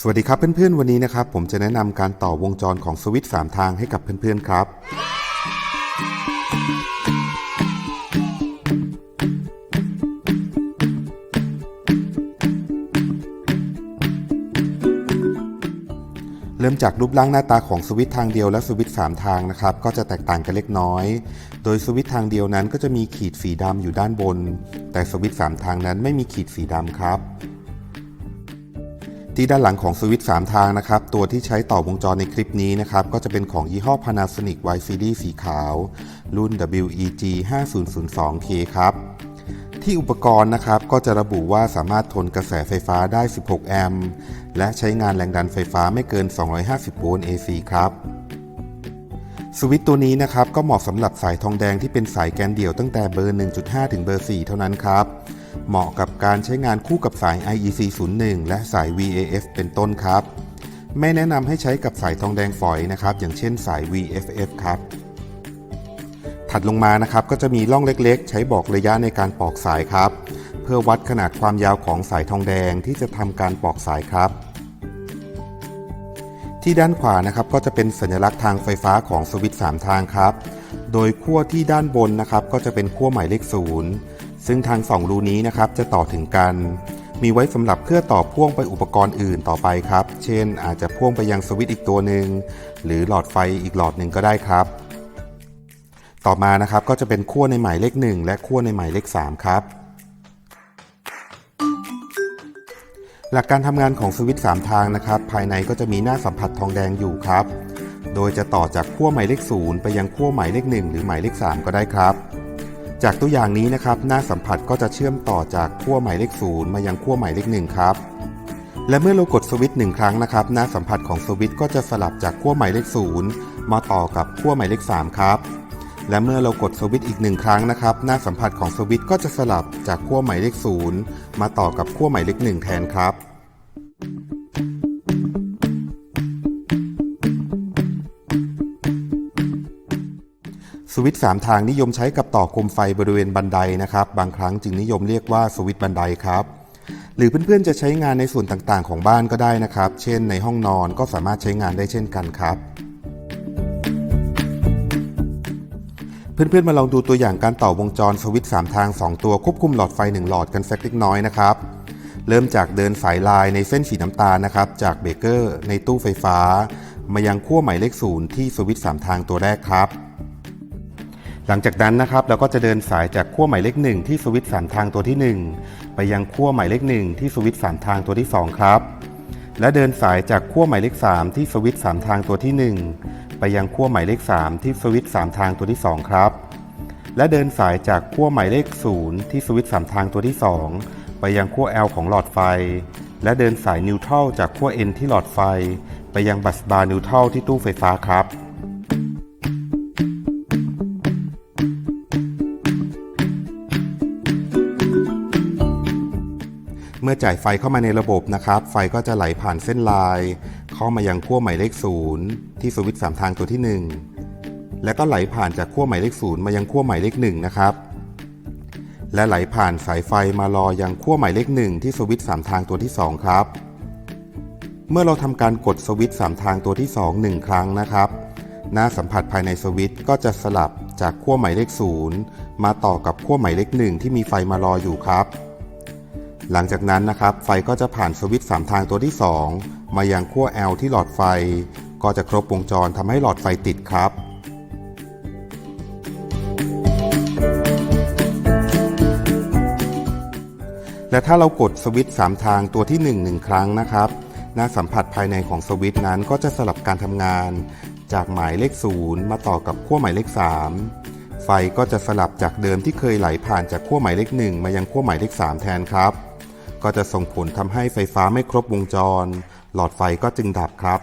สวัสดีครับเพื่อนๆวันนี้นะครับ ผมจะแนะนำการต่อวงจรของสวิตช์3ทางให้กับเพื่อนๆครับ เริ่มจากรูปร่างหน้าตาของสวิตช์ทางเดียวและสวิตช์3ทางนะครับ ก็จะแตกต่างกันเล็กน้อย โดยสวิตช์ทางเดียวนั้นก็จะมีขีดสีดำอยู่ด้านบน แต่สวิตช์3ทางนั้นไม่มีขีดสีดำครับ ที่ด้านหลังของสวิตช์3ทางนะครับ ตัวที่ใช้ต่อวงจรในคลิปนี้นะครับ ก็จะเป็นของยี่ห้อ Panasonic YCD สีขาว รุ่น WEG 5002K ครับ ที่อุปกรณ์นะครับ ก็จะระบุว่าสามารถทนกระแสไฟฟ้าได้ 16 แอมป์และใช้งานแรงดันไฟฟ้าไม่เกิน 250 โวลต์ AC ครับสวิตช์ตัวนี้นะครับก็เหมาะสำหรับสายทองแดงที่เป็นสายแกนเดี่ยวตั้งแต่เบอร์ 1.5 ถึงเบอร์ 4 เท่านั้นครับ เหมาะกับการใช้งานคู่กับสาย IEC 01 และสาย VAF เป็นต้นครับ ไม่แนะนำให้ใช้กับสายทองแดงฝอยนะครับ อย่างเช่นสาย VFF ครับ ถัดลงมานะครับก็จะมีร่องเล็กๆ ใช้บอกระยะในการปอกสายครับ เพื่อวัดขนาดความยาวของสายทองแดงที่จะทำการปอกสายครับที่ด้านขวานะครับก็จะเป็นสัญลักษณ์ทางไฟฟ้าของสวิตช์3ทางครับ โดยขั้วที่ด้านบนนะครับก็จะเป็นขั้วหมายเลขศูนย์ ซึ่งทางสองรูนี้นะครับจะต่อถึงกัน มีไว้สำหรับเพื่อต่อพ่วงไปอุปกรณ์อื่นต่อไปครับ เช่น อาจจะพ่วงไปยังสวิตช์อีกตัวหนึ่งหรือหลอดไฟอีกหลอดหนึ่งก็ได้ครับ ต่อมานะครับก็จะเป็นขั้วในหมายเลข 1 และขั้วในหมายเลข 3 ครับหลักการทำงานของสวิตช์3ทางนะครับ ภายในก็จะมีหน้าสัมผัสทองแดงอยู่ครับ โดยจะต่อจากขั้วหมายเลข 0 ไปยังขั้วหมายเลข 1 หรือหมายเลข 3 ก็ได้ครับ จากตัวอย่างนี้นะครับหน้าสัมผัสก็จะเชื่อมต่อจากขั้วหมายเลข0มายังขั้วหมายเลข1ครับและเมื่อเรากดสวิตช์หนึ่งครั้งนะครับหน้าสัมผัสของสวิตช์ก็จะสลับจากขั้วหมายเลข0มาต่อกับขั้วหมายเลข3ครับและเมื่อเรากดสวิตช์อีกหนึ่งครั้งนะครับหน้าสัมผัสของสวิตช์ก็จะสลับจากขั้วหมายเลข0มาต่อกับขั้วหมายเลข1แทนครับ สวิตช์3ทางนิยมใช้กับต่อคมไฟบริเวณบันไดนะครับ บางครั้งจึงนิยมเรียกว่าสวิตช์บันไดครับ หรือเพื่อนๆจะใช้งานในส่วนต่างๆ ของบ้านก็ได้นะครับ เช่นในห้องนอนก็สามารถใช้งานได้เช่นกันครับ เพื่อนๆมาลองดูตัวอย่างการต่อวงจรสวิตช์3ทาง 2 ตัวควบคุมหลอดไฟ 1 หลอดกันสักเล็กน้อยนะครับ เริ่มจากเดินสายลายในเส้นสีน้ำตาลนะครับ จากเบเกอร์ ในตู้ไฟฟ้า มายังขั้วหมายเลขศูนย์ที่สวิตช์3ทางตัวแรกครับ หลังจากนั้นนะครับเราก็จะเดินสายจากขั้วหมายเลขหนึ่งที่สวิตช์3ทางตัวที่ 1 ไปยังขั้วหมายเลขหนึ่งที่สวิตช์3ทางตัวที่ 2 ครับ และเดินสายจากขั้วหมายเลข 3 ที่สวิตช์3ทางตัวที่ 1 ไปยังขั้วหมายเลข 3 ที่สวิตช์3ทางตัวที่ 2 ครับ และเดินสายจากขั้วหมายเลข 0 ที่สวิตช์3ทางตัวที่ 2 ไปยังขั้ว L ของหลอดไฟ และเดินสายนิวทรัลจากขั้ว N ที่หลอดไฟ ไปยังบัสบาร์นิวทรัลที่ตู้ไฟฟ้าครับ จ่ายไฟเข้ามาในระบบนะครับ ไฟก็จะไหลผ่านเส้นลาย เข้ามายังขั้วหมายเลขศูนย์ที่สวิตช์สามทางตัวที่ 1 แล้วก็ไหลผ่านจากขั้วหมายเลขศูนย์มายังขั้วหมายเลขหนึ่งนะครับ และไหลผ่านสายไฟมารอยังขั้วหมายเลขหนึ่งที่สวิตช์สามทางตัวที่ 2 ครับ เมื่อเราทำการกดสวิตช์สามทางตัวที่2หนึ่งครั้งนะครับหน้าสัมผัสภายในสวิตช์ก็จะสลับจากขั้วหมายเลขศูนย์มาต่อกับขั้วหมายเลขหนึ่งที่มีไฟมารออยู่ครับ หลังจากนั้นนะครับ ไฟก็จะผ่านสวิตช์3ทางตัวที่ 2 มายังขั้ว L ที่หลอดไฟ ก็จะครบวงจรทำให้หลอดไฟติดครับและถ้าเรากดสวิตช์3ทางตัวที่1 1ครั้งนะครับหน้าสัมผัสภายในของสวิตช์นั้นก็จะสลับการทำงาน จากหมายเลข 0 มาต่อกับขั้วหมายเลข 3 ไฟก็จะสลับจากเดิมที่เคยไหลผ่านจากขั้วหมายเลข 1 มายังขั้วหมายเลข 3 แทนครับ ก็จะส่งผลทำให้ไฟฟ้าไม่ครบวงจร หลอดไฟก็จึงดับครับ